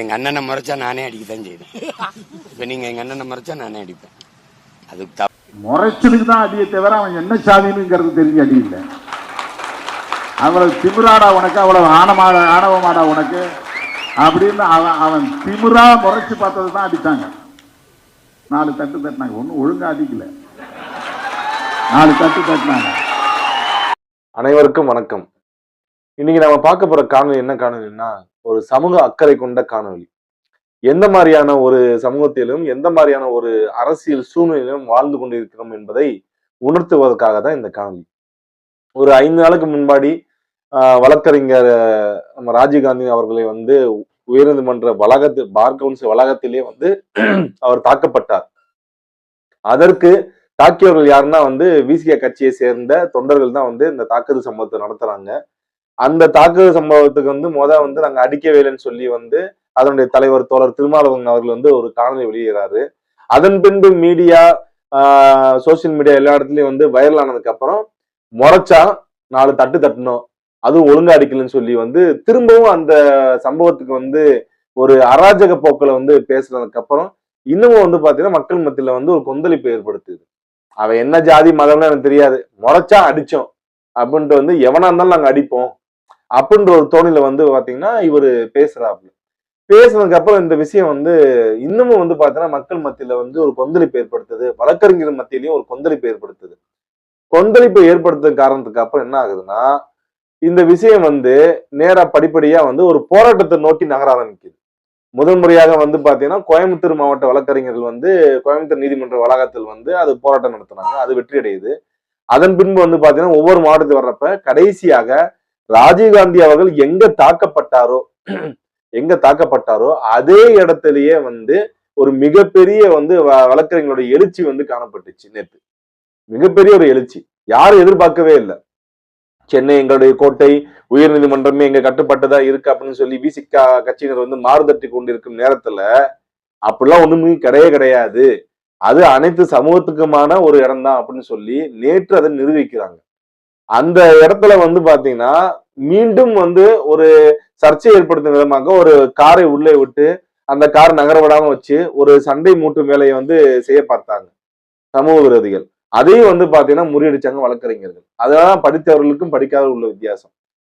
எங்க அண்ணனை முறைச்சா நானே அடிக்கத்தான் செய்வேன். இப்ப நீங்க எங்க அண்ணனை முறைச்சா நானே அடிப்பேன். அதுக்கு தப்பு முறைச்சலுக்கு தான் அடியை தவிர அவன் என்ன சாதினுங்கிறது தெரிஞ்சு அடி இல்லை. அவ்வளவு திமிராடா உனக்கு அவ்வளவு ஆணமாடா ஆணவமாடா உனக்கு. அப்படின்னு அவன் அவன் திமிரா முறைச்சு பார்த்தது தான் அடித்தாங்க நாலு தட்டு தட்டினாங்க. ஒன்றும் ஒழுங்கா அடிக்கல. நாலு தட்டு தட்டினாங்க. அனைவருக்கும் வணக்கம். இன்னைக்கு நம்ம பார்க்க போற காணொலி என்ன காணொலின்னா ஒரு சமூக அக்கறை கொண்ட காணொலி எந்த மாதிரியான ஒரு சமூகத்திலும் எந்த மாதிரியான ஒரு அரசியல் சூழ்நிலையிலும் வாழ்ந்து கொண்டிருக்கிறோம் என்பதை உணர்த்துவதற்காக தான் இந்த காணொலி ஒரு ஐந்து நாளுக்கு முன்பாடி வழக்கறிஞர் நம்ம ராஜீவ்காந்தி அவர்களை வந்து உயர்நீதிமன்ற வளாகத்து பார் கவுன்சில் வளாகத்திலே வந்து அவர் தாக்கப்பட்டார். அதற்கு தாக்கியவர்கள் யாருன்னா வந்து விசிக கட்சியை சேர்ந்த தொண்டர்கள் தான் வந்து இந்த தாக்குதல் சம்பவத்தை நடத்துறாங்க. அந்த தாக்குதல் சம்பவத்துக்கு வந்து முத வந்து நாங்க அடிக்கவே இல்லைன்னு சொல்லி வந்து அதனுடைய தலைவர் தோழர் திருமாவளவன் அவர்கள் வந்து ஒரு காணொலி வெளியிடுறாரு. அதன் பின்பு மீடியா சோசியல் மீடியா எல்லா இடத்துலயும் வந்து வைரல் ஆனதுக்கு அப்புறம் முறைச்சா நாலு தட்டு தட்டணும் அதுவும் ஒழுங்கா அடிக்கலன்னு சொல்லி வந்து திரும்பவும் அந்த சம்பவத்துக்கு வந்து ஒரு அராஜக போக்கில் வந்து பேசுனதுக்கு அப்புறம் இன்னமும் வந்து பாத்தீங்கன்னா மக்கள் மத்தியில வந்து ஒரு கொந்தளிப்பு ஏற்படுத்துது. அவன் என்ன ஜாதி மதம்னு எனக்கு தெரியாது. முறைச்சா அடிச்சோம். அப்படின்ட்டு வந்து எவனா இருந்தாலும் நாங்க அடிப்போம். அப்படின்ற ஒரு தோணில வந்து பாத்தீங்கன்னா இவரு பேசுறாப்புல. பேசுனதுக்கு அப்புறம் இந்த விஷயம் வந்து இன்னமும் வந்து பாத்தீங்கன்னா மக்கள் மத்தியில வந்து ஒரு கொந்தளிப்பு ஏற்படுத்துது. வழக்கறிஞர் மத்தியிலையும் ஒரு கொந்தளிப்பு ஏற்படுத்துது. கொந்தளிப்பு ஏற்படுத்துற காரணத்துக்கு அப்புறம் என்ன ஆகுதுன்னா இந்த விஷயம் வந்து நேரா படிப்படியா வந்து ஒரு போராட்டத்தை நோக்கி நகர ஆரம்பிக்குது. முதல் முறையாக வந்து பாத்தீங்கன்னா கோயம்புத்தூர் மாவட்ட வழக்கறிஞர்கள் வந்து கோயம்புத்தூர் நீதிமன்ற வளாகத்தில் வந்து அது போராட்டம் நடத்தினாங்க. அது வெற்றி அடையுது அதன் பின்பு வந்து பாத்தீங்கன்னா ஒவ்வொரு மாவட்டத்துக்கு வர்றப்ப கடைசியாக ராஜீவ்காந்தி அவர்கள் எங்க தாக்கப்பட்டாரோ எங்க தாக்கப்பட்டாரோ அதே இடத்திலேயே வந்து ஒரு மிகப்பெரிய வந்து வ- வழக்கறிஞர்களுடைய எழுச்சி வந்து காணப்பட்டுச்சு நேற்று மிகப்பெரிய ஒரு எழுச்சி. யாரும் எதிர்பார்க்கவே இல்லை. சென்னை எங்களுடைய கோட்டை உயர்நீதிமன்றமே எங்க கட்டுப்பட்டதா இருக்கு அப்படின்னு சொல்லி விசிகா கட்சியினர் வந்து மாறுதட்டி கொண்டிருக்கும் நேரத்துல அப்படிலாம் ஒண்ணுமே கிடையவே கிடையாது. அது அனைத்து சமூகத்துக்குமான ஒரு இடம் தான் அப்படின்னு சொல்லி நேற்று அதை நிரூபிக்கிறாங்க. அந்த இடத்துல வந்து பாத்தீங்கன்னா மீண்டும் வந்து ஒரு சர்ச்சை ஏற்படுத்தும் விதமாக ஒரு காரை உள்ளே விட்டு அந்த கார் நகர விடாம வச்சு ஒரு சண்டை மூட்டு வேலையை வந்து செய்ய பார்த்தாங்க சமூக விரோதிகள். அதையும் வந்து பாத்தீங்கன்னா முறியடிச்சாங்க வழக்கறிஞர்கள். அதனால படித்தவர்களுக்கும் படிக்காத உள்ள வித்தியாசம்.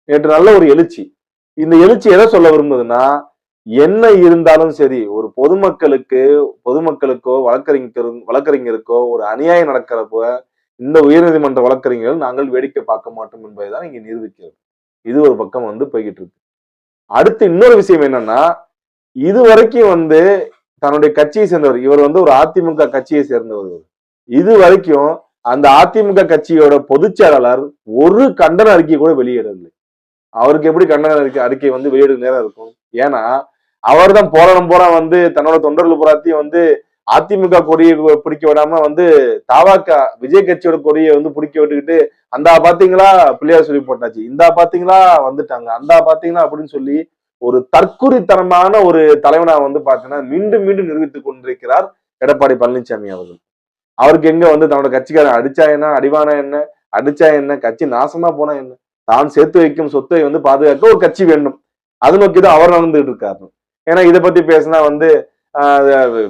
நேற்று நல்ல ஒரு எழுச்சி. இந்த எழுச்சி எதை சொல்ல விரும்புதுன்னா என்ன இருந்தாலும் சரி ஒரு பொதுமக்களுக்கு பொதுமக்களுக்கோ வழக்கறிஞர் வழக்கறிஞருக்கோ ஒரு அநியாயம் நடக்கிறப்போ இந்த உயர்நீதிமன்ற வழக்கறிஞர்கள் நாங்கள் வேடிக்கை பார்க்க மாட்டோம் என்பதைதான் இங்க நிரூபிக்கிறது. இது ஒரு பக்கம் வந்து போய்கிட்டு இருக்கு. அடுத்து இன்னொரு விஷயம் என்னன்னா இது வரைக்கும் வந்து தன்னுடைய கட்சியை சேர்ந்தவர் இவர் வந்து ஒரு அதிமுக கட்சியை சேர்ந்தவர் இது வரைக்கும் அந்த அதிமுக கட்சியோட பொதுச் செயலாளர் ஒரு கண்டன அறிக்கை கூட வெளியிடவில்லை. அவருக்கு எப்படி கண்டன அறிக்கை அறிக்கை வந்து வெளியிட நேரம் இருக்கும்? ஏன்னா அவர் தான் போராடம் போறா வந்து தன்னோட தொண்டர்கள் புறாத்தையும் வந்து அதிமுக கொடியை பிடிக்க விடாம வந்து தாவாக்கா விஜய் கட்சியோட கொடியை வந்து பிடிக்க விட்டுக்கிட்டு அந்தா பாத்தீங்களா? பிள்ளையார் சொல்லி போட்டாச்சு. இந்தா பாத்தீங்களா? வந்துட்டாங்க. அந்தா பாத்தீங்களா? அப்படின்னு சொல்லி ஒரு தற்குறித்தனமான ஒரு தலைவனா வந்து பாத்தீங்கன்னா மீண்டும் மீண்டும் நிரூபித்துக் கொண்டிருக்கிறார் எடப்பாடி பழனிசாமி அவர்கள். அவருக்கு எங்க வந்து தன்னோட கட்சிக்காரன் அடிச்சா என்ன அடிவானா என்ன அடிச்சா என்ன கட்சி நாசமா போனா என்ன? தான் சேர்த்து வைக்கும் சொத்தை வந்து பாதுகாக்க ஒரு கட்சி வேண்டும். அது நோக்கி தான் அவர் நடந்துகிட்டு இருக்காரு. ஏன்னா இதை பத்தி பேசினா வந்து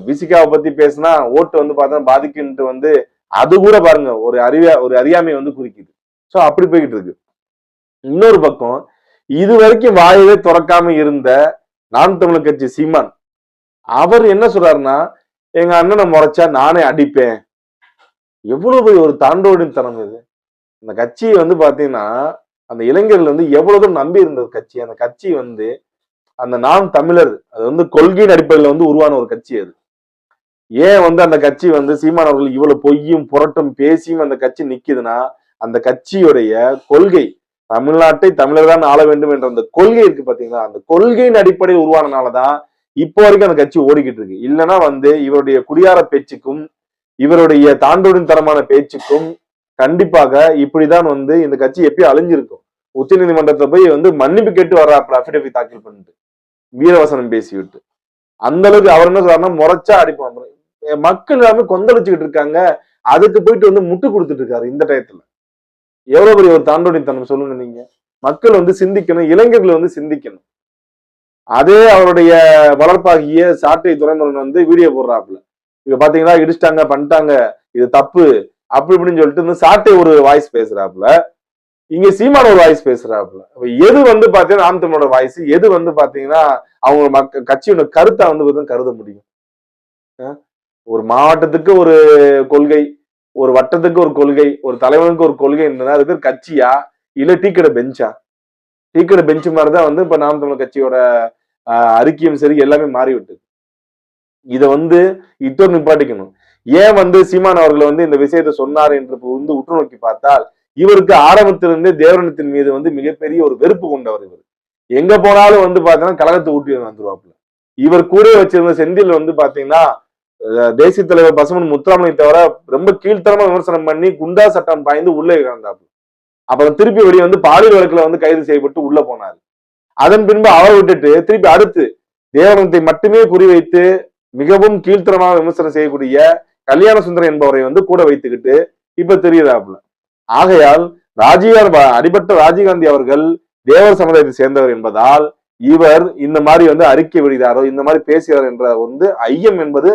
விசிகாவை பத்தி பேசினா ஓட்டு வந்து பார்த்தா பாதிக்குன்ட்டு வந்து அது கூட பாருங்க ஒரு அறிவியா ஒரு அறியாமை வந்து குறிக்குது. ஸோ அப்படி போய்கிட்டு இருக்கு. இன்னொரு பக்கம் இது வரைக்கும் வாயவே திறக்காம இருந்த நாம் தமிழர் கட்சி சீமான் அவர் என்ன சொல்றாருன்னா எங்க அண்ணனை முறைச்சா நானே அடிப்பேன். எவ்வளவு பெரிய ஒரு தாண்டோடின் தனம் இது. அந்த கட்சியை வந்து பாத்தீங்கன்னா அந்த இளைஞர்கள் வந்து எவ்வளவு நம்பி இருந்த ஒரு கட்சி அந்த கட்சி வந்து அந்த நாம் தமிழர் அது வந்து கொள்கையின் அடிப்படையில் வந்து உருவான ஒரு கட்சி அது. ஏன் வந்து அந்த கட்சி வந்து சீமான் அவர்கள் இவ்வளவு பொய்யும் புரட்டும் பேசியும் அந்த கட்சி நிக்குதுன்னா அந்த கட்சியுடைய கொள்கை தமிழ்நாட்டை தமிழர் தான் ஆள வேண்டும் என்ற அந்த கொள்கை இருக்கு பாத்தீங்களா? அந்த கொள்கையின் அடிப்படையில் உருவானனாலதான் இப்போ வரைக்கும் அந்த கட்சி ஓடிக்கிட்டு இருக்கு. இல்லைன்னா வந்து இவருடைய குடியார பேச்சுக்கும் இவருடைய தாண்டோடின் தரமான பேச்சுக்கும் கண்டிப்பாக இப்படிதான் வந்து இந்த கட்சி எப்பயும் அழிஞ்சிருக்கும். உச்ச நீதிமன்றத்துல போய் வந்து மன்னிப்பு கேட்டு வர்றாப்புல அபிடவிட் தாக்கல் பண்ணிட்டு. வீரவசனம் பேசிவிட்டு. அந்த அளவுக்கு அவர் என்ன சொல்றாருன்னா முறைச்சா அடிப்பான். மக்கள் எல்லாமே கொந்தளிச்சுக்கிட்டு இருக்காங்க. அதுக்கு போயிட்டு வந்து முட்டு கொடுத்துட்டு இருக்காரு இந்த டயத்துல. எவ்வளவு பெரிய ஒரு தாண்டோடித்தனம் சொல்லுங்க நீங்க. மக்கள் வந்து சிந்திக்கணும் இளைஞர்கள் வந்து சிந்திக்கணும். அதே அவருடைய வளர்ப்பாகிய சாட்டை துறைமுருகன் வந்து வீடியோ போடுறாப்புல. இப்ப பாத்தீங்கன்னா இடிச்சிட்டாங்க பண்ணிட்டாங்க இது தப்பு அப்படி இப்படின்னு சொல்லிட்டு இந்த சாட்டை ஒரு வாய்ஸ் பேசுறாப்புல. இங்க சீமான ஒரு வாய்ஸ் பேசுறாப்புல. அப்ப எது வந்து பாத்தீங்கன்னா நாம் வாய்ஸ் எது வந்து பாத்தீங்கன்னா அவங்க மக்க கட்சியோட கருத்தை வந்து பார்த்தீங்கன்னா கருத முடியும். ஒரு மாவட்டத்துக்கு ஒரு கொள்கை ஒரு வட்டத்துக்கு ஒரு கொள்கை ஒரு தலைவனுக்கு ஒரு கொள்கை இருந்ததுன்னா அது பேர் கட்சியா? இல்ல டீக்கடை பெஞ்சா? டீக்கடை பெஞ்ச் மாதிரி தான் வந்து இப்ப நாம் தமிழர் கட்சியோட அறிக்கையும் சரி எல்லாமே மாறிவிட்டது. இதை வந்து இத்தோடு நிப்பாட்டிக்கணும். ஏன் வந்து சீமான் அவர்கள் வந்து இந்த விஷயத்தை சொன்னார் என்று வந்து உற்று நோக்கி பார்த்தால் இவருக்கு ஆரம்பத்திலிருந்தே தேவரணத்தின் மீது வந்து மிகப்பெரிய ஒரு வெறுப்பு கொண்டவர் இவர். எங்க போனாலும் வந்து பாத்தீங்கன்னா கழகத்தை ஊட்டி வந்துருவாப்புல. இவர் கூட வச்சிருந்த செந்தில் வந்து பாத்தீங்கன்னா தேசிய தலைவர் பசுமன் முத்துராமனை தவிர ரொம்ப கீழ்த்தரமா விமர்சனம் பண்ணி குண்டா சட்டம் பாய்ந்து உள்ளே இறந்தாப்புல. அப்புறம் திருப்பி வெளியே வந்து பாலியல் வழக்குல வந்து கைது செய்யப்பட்டு உள்ள போனார். அதன் பின்பு அவரை விட்டுட்டு திருப்பி அடுத்து தேவரனத்தை மட்டுமே குறிவைத்து மிகவும் கீழ்த்தரமாக விமர்சனம் செய்யக்கூடிய கல்யாண சுந்தரம் என்பவரை வந்து கூட வைத்துக்கிட்டு இப்ப தெரியுதாப்புல. ஆகையால் ராஜீவ் அடிபட்ட ராஜீவ்காந்தி அவர்கள் தேவர் சமுதாயத்தை சேர்ந்தவர் என்பதால் இவர் இந்த மாதிரி வந்து அறிக்கை விடுகிறாரோ இந்த மாதிரி பேசுகிறார் என்ற வந்து ஐயம் என்பது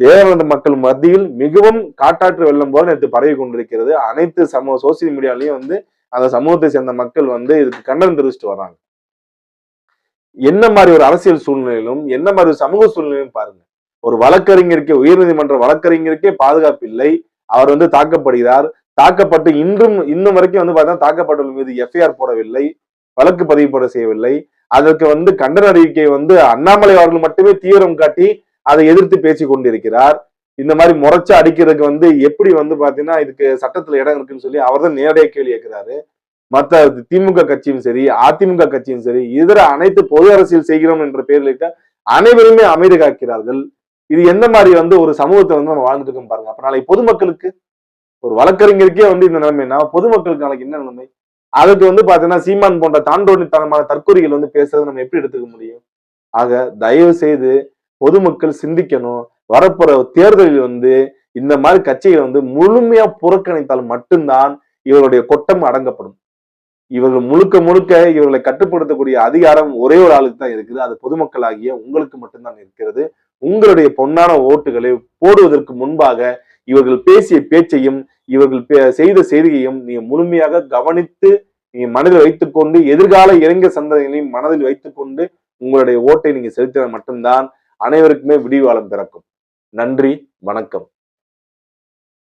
தேவரந்த மக்கள் மத்தியில் மிகவும் காட்டாற்று வெள்ளம் போல நேற்று பரவி கொண்டிருக்கிறது. அனைத்து சமூக சோசியல் மீடியாலையும் வந்து அந்த சமூகத்தை சேர்ந்த மக்கள் வந்து இதுக்கு கண்டனம் தெரிவிச்சுட்டு வர்றாங்க. என்ன மாதிரி ஒரு அரசியல் சூழ்நிலையிலும் என்ன மாதிரி ஒரு சமூக சூழ்நிலையும் பாருங்க. ஒரு வழக்கறிஞருக்கே உயர்நீதிமன்ற வழக்கறிஞருக்கே பாதுகாப்பு இல்லை. அவர் வந்து தாக்கப்படுகிறார். தாக்கப்பட்டு இன்றும் இன்னும் வரைக்கும் வந்து பார்த்தா தாக்கப்பட்டவர்கள் மீது எஃப்ஐஆர் போடவில்லை. வழக்கு பதிவு போட செய்யவில்லை. அதற்கு வந்து கண்டன அறிவிக்கை வந்து அண்ணாமலை அவர்கள் மட்டுமே தீவிரம் காட்டி அதை எதிர்த்து பேசி கொண்டிருக்கிறார். இந்த மாதிரி முறைச்சு அடிக்கிறதுக்கு வந்து எப்படி வந்து பாத்தீங்கன்னா இதுக்கு சட்டத்துல இடம் இருக்குன்னு சொல்லி அவர் தான் நேரடியாக கேள்வி கேட்கிறாரு. மற்ற திமுக கட்சியும் சரி அதிமுக கட்சியும் சரி இதர அனைத்து பொது அரசியல் செய்கிறோம் என்ற பெயரில் இருக்க அனைவருமே அமைதி காக்கிறார்கள் இது எந்த மாதிரி வந்து ஒரு சமூகத்தை வந்து நம்ம வாழ்ந்துட்டு இருக்கோம் பாருங்க. அப்ப நாளைக்கு பொதுமக்களுக்கு ஒரு வழக்கறிஞருக்கே வந்து இந்த நிலைமைனா பொதுமக்களுக்கு நாளைக்கு என்ன நிலைமை? அதுக்கு வந்து பாத்தீங்கன்னா சீமான் போன்ற தாண்டோனித்தனமான தற்கொலைகள் வந்து பேசுறது நம்ம எப்படி எடுத்துக்க முடியும்? ஆக தயவு செய்து பொதுமக்கள் சிந்திக்கணும். வரப்போற தேர்தலில் வந்து இந்த மாதிரி கட்சிகளை வந்து முழுமையா புறக்கணித்தால் மட்டும்தான் இவருடைய கொட்டம் அடங்கப்படும். இவர்கள் முழுக்க முழுக்க இவர்களை கட்டுப்படுத்தக்கூடிய அதிகாரம் ஒரே ஒரு ஆளுக்கு தான் இருக்குது. அது பொதுமக்களாகிய உங்களுக்கு மட்டும்தான் இருக்கிறது. உங்களுடைய பொன்னான ஓட்டுகளை போடுவதற்கு முன்பாக இவர்கள் பேசிய பேச்சையும் இவர்கள் பே- செய்த செய்தியையும் நீ முழுமையாக கவனித்து நீ மனதில் வைத்துக்கொண்டு எதிர்கால இளைஞர் சந்ததிகளையும் மனதில் வைத்துக்கொண்டு உங்களுடைய ஓட்டை நீங்க செலுத்தினால் மட்டும்தான் அனைவருக்குமே விடிவாளம் பிறக்கும். நன்றி வணக்கம்.